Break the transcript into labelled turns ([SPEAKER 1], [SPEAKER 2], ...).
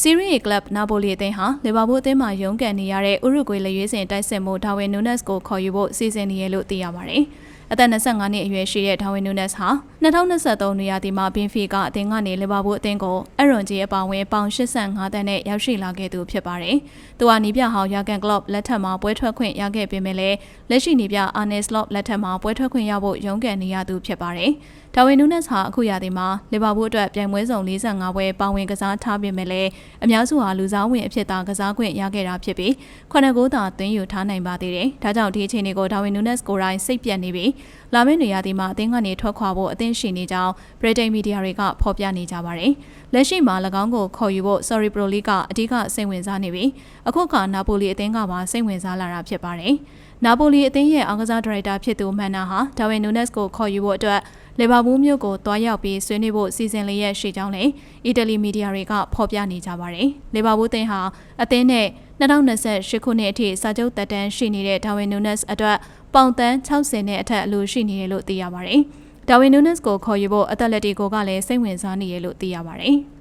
[SPEAKER 1] စီရီကလပ်နာပိုလီအသင်းဟာလီဗာပူးအသင်းမှာရုန်းကန်နေရတဲ့ဥရုဂွေလက်ရွေးစင်တိုက်စစ်မှုဒါဝင်နူနက်စ်ကိုခေါ်ယူဖို့စီစဉ်နေရလို့သိရပါတယ်။ အသက်25နှစ်အရွယ်ရှိတဲ့ဒါဝင်နူနက်စ်ဟာ2023နေရာဒီမှာဘင်ဖီကအသင်းကနေလီဗာပူးအသင်းကိုအရွန်ဂျီအပါဝင်ပေါင်85တန်းနဲ့ရောက်ရှိလာခဲ့သူဖြစ်ပါတယ်။သူဟာနီးပြဟောင်ယာကန်ကလော့လက်ထက်မှာပွဲထွက်ခွင့်ရခဲ့ပေမဲ့လည်းလက်ရှိနီးပြအာနယ်စလော့လက်ထက်မှာပွဲထွက်ခွင့်ရဖို့ရုန်းကန်နေရသူဖြစ်ပါတယ်။ဒါဝင်နူနက်စ်ဟာအခုရာသီမှာလီဗာပူးအတွက်ပြိုင်ပွဲစုံ45ပွဲပါဝင်ကစားထားပေမဲ့လည်းအများစုဟာလူစားဝင်အဖြစ်သာကစားခွင့်ရခဲ့တာဖြစ်ပြီးခုနှစ်ကိုးသာသွင်းယူထားနိုင်ပါသေးတယ်။ဒါကြောင့်ဒီအခြေအနေကိုဒါဝင်နူနက်စ်ကိုယ်တိုင်စိတ်ပြတ်နေပြီးလာမယ့်နေရာဒီမှာအသင်းကနေထွက်ခွာဖို့အသင်းရှိနေကြောင်းဗြိတိန်မီဒီယာတွေကဖော်ပြနေကြပါတယ်။လက်ရှိမှာ၎င်းကိုခေါ်ယူဖို့ Sorry Pro League ကအဓိကစိတ်ဝင်စားနေပြီးအခုကနာပိုလီအသင်းကပါစိတ်ဝင်စားလာတာဖြစ်ပါတယ်။နာပိုလီအသင်းရဲ့အားကစားဒါရိုက်တာဖြစ်သူမန်နာဟာဒါဝင်နူနက်စ်ကိုခေါ်ယူဖို့အတွက်လီဗာပူးမြို့ကိုတွားရောက်ပြီးဆွေးနွေးဖို့စီစဉ်လျက်ရှိကြောင်းလည်းအီတလီမီဒီယာတွေကဖော်ပြနေကြပါတယ်။လီဗာပူးသင်းဟာအသင်းနဲ့2028ခုနှစ်အထိစာချုပ်တက်တန်းရှိနေတဲ့ဒါဝင်နူနက်စ်အတွက် ပေါင်တန်း60နဲ့အထက်အလိုရှိနေတယ်လို့သိရပါတယ်။ဒါဝင်နူနက်စ်ကိုခေါ်ယူဖို့အသက်လက်တီကိုကလည်းစိတ်ဝင်စားနေရလို့သိရပါတယ်။